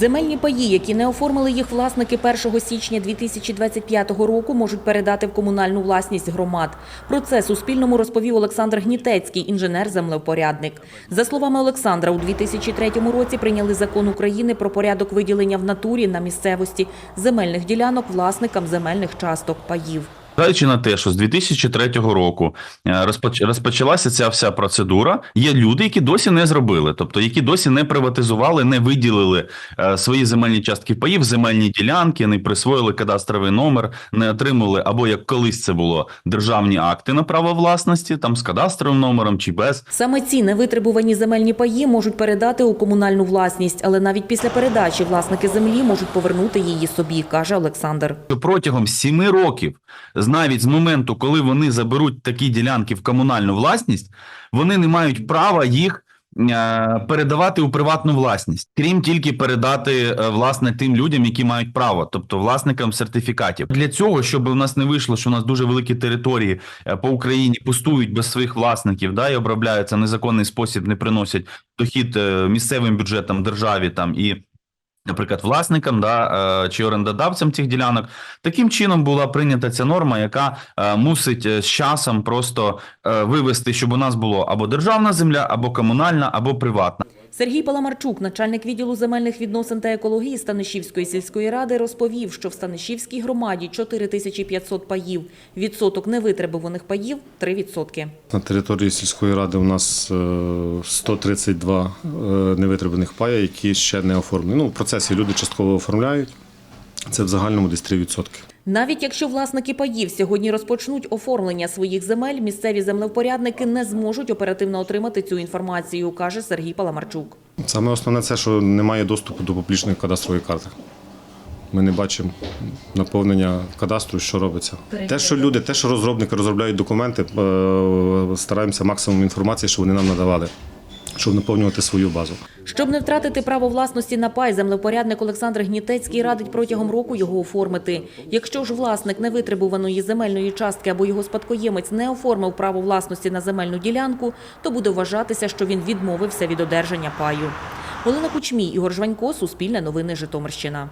Земельні паї, які не оформили їх власники 1 січня 2025 року, можуть передати в комунальну власність громад. Про це Суспільному розповів Олександр Гнітецький, інженер-землевпорядник. За словами Олександра, у 2003 році прийняли закон України про порядок виділення в натурі на місцевості земельних ділянок власникам земельних часток паїв. Зважаючи на те, що з 2003 року е, розпоч- розпочалася ця вся процедура, є люди, які досі не зробили, тобто які досі не приватизували, не виділили е, свої земельні частки паїв, земельні ділянки, не присвоїли кадастровий номер, не отримали або як колись це було державні акти на право власності, там з кадастровим номером чи без. Саме ці невитребувані земельні паї можуть передати у комунальну власність, але навіть після передачі власники землі можуть повернути її собі, каже Олександр. протягом сіми років, навіть з моменту, коли вони заберуть такі ділянки в комунальну власність, вони не мають права їх е, передавати у приватну власність, крім тільки передати е, власне тим людям, які мають право, тобто власникам сертифікатів. Для цього, щоб у нас не вийшло, що у нас дуже великі території е, по Україні пустують без своїх власників, да, і обробляються незаконний спосіб, не приносять дохід місцевим бюджетам, державі там і. Наприклад, власникам да, е, чи орендодавцям цих ділянок таким чином була прийнята ця норма, яка е, мусить е, з часом просто вивести, щоб у нас було або державна земля, або комунальна, або приватна. Сергій Паламарчук, начальник відділу земельних відносин та екології Станишівської сільської ради, розповів, що в Станишівській громаді 4500 паїв. Відсоток невитребуваних паїв – 3%. На території сільської ради у нас е, 132 е, невитребуваних пая, які ще не оформлені. Ну, в процесі люди частково оформляють. Це в загальному десь 3%. Навіть якщо власники паїв сьогодні розпочнуть оформлення своїх земель, місцеві землевпорядники не зможуть оперативно отримати цю інформацію, каже Сергій Паламарчук. Саме основне це, що немає доступу до публічної кадастрової карти. Ми не бачимо наповнення кадастру, що робиться. Те, що люди, те, що розробники розробляють документи, е, стараємося максимум інформації, що вони нам надавали, щоб наповнювати свою базу. Щоб не втратити право власності на пай, землевпорядник Олександр Гнітецький радить протягом року його оформити. Якщо ж власник невитребуваної земельної частки або його спадкоємець не оформив право власності на земельну ділянку, то буде вважатися, що він відмовився від одержання паю. Олена Кучмій, Ігор Жванько, Суспільне новини Житомирщина.